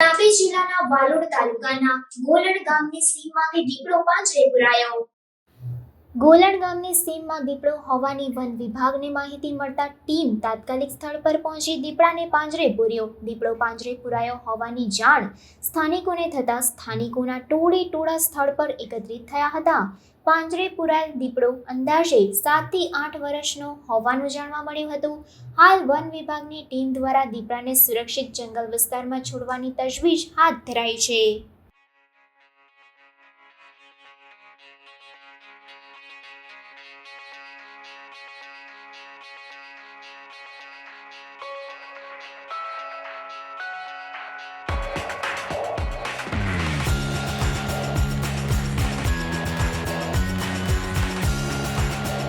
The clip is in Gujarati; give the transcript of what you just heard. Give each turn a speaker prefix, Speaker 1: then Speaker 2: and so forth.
Speaker 1: તાપી જિલ્લાના વાલોડ તાલુકાના ગોલડ ગામની સીમમાંથી દીપડો પાંજરે પુરાયો. ગોલણ ગામની સીમમાં દીપડો હોવાની વન વિભાગને માહિતી મળતા ટીમ તાત્કાલિક સ્થળ પર પહોંચી દીપડાને પાંજરે પૂર્યો. દીપડો પાંજરે પુરાયો હોવાની જાણ સ્થાનિકોને થતાં સ્થાનિકોના ટોળે ટોળા સ્થળ પર એકત્રિત થયા હતા. પાંજરે પુરાયેલ દીપડો અંદાજે સાતથી આઠ વર્ષનો હોવાનું જાણવા મળ્યું હતું. હાલ વન વિભાગની ટીમ દ્વારા દીપડાને સુરક્ષિત જંગલ વિસ્તારમાં છોડવાની તજવીજ હાથ ધરાઈ છે.